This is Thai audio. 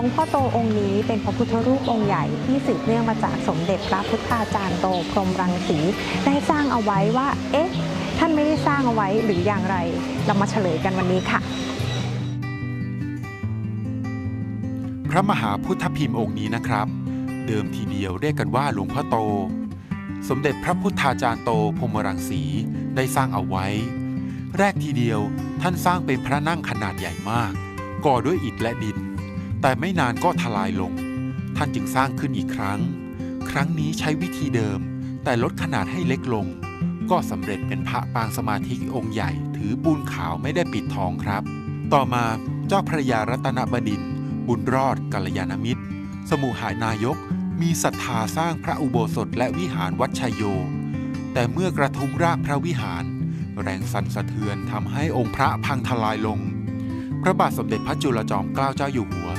วงพ่อโตองค์นี้เป็นพระพุทธรูปองค์ใหญ่ที่สืบเนื่องมาจากสมเด็จพระพุทธาจารย์โตพรหมรังสีได้สร้างเอาไว้ว่า เอ๊ะ ท่านไม่ได้สร้างเอาไว้หรืออย่างไร เรามาเฉลยกันวันนี้ค่ะ พระมหาพุทธพิมพ์องค์นี้นะครับ เดิมทีเดียวเรียกกันว่าหลวงพ่อโต สมเด็จพระพุทธาจารย์โตพรหมรังสีได้สร้างเอาไว้ แรกทีเดียวท่านสร้างเป็นพระนั่งขนาดใหญ่มาก ก่อด้วยอิฐและดิน แต่ไม่นานก็ทลายลง ท่านจึงสร้างขึ้นอีกครั้ง ครั้งนี้ใช้วิธีเดิม แต่ลดขนาดให้เล็กลง ก็สำเร็จเป็นพระปางสมาธิองค์ใหญ่ ถือปูนขาวไม่ได้ปิดทองครับ ต่อมาเจ้าพระยารัตนบดิน บุญรอดกัลยาณมิตร สมุหานายก มีศรัทธาสร้างพระอุโบสถและวิหารวัดชัยโย แต่เมื่อกระทุ้งรากพระวิหาร แรงสั่นสะเทือนทำให้องค์พระพังทลายลงพระบาทสมเด็จพระจุลจอมเกล้าเจ้าอยู่หัว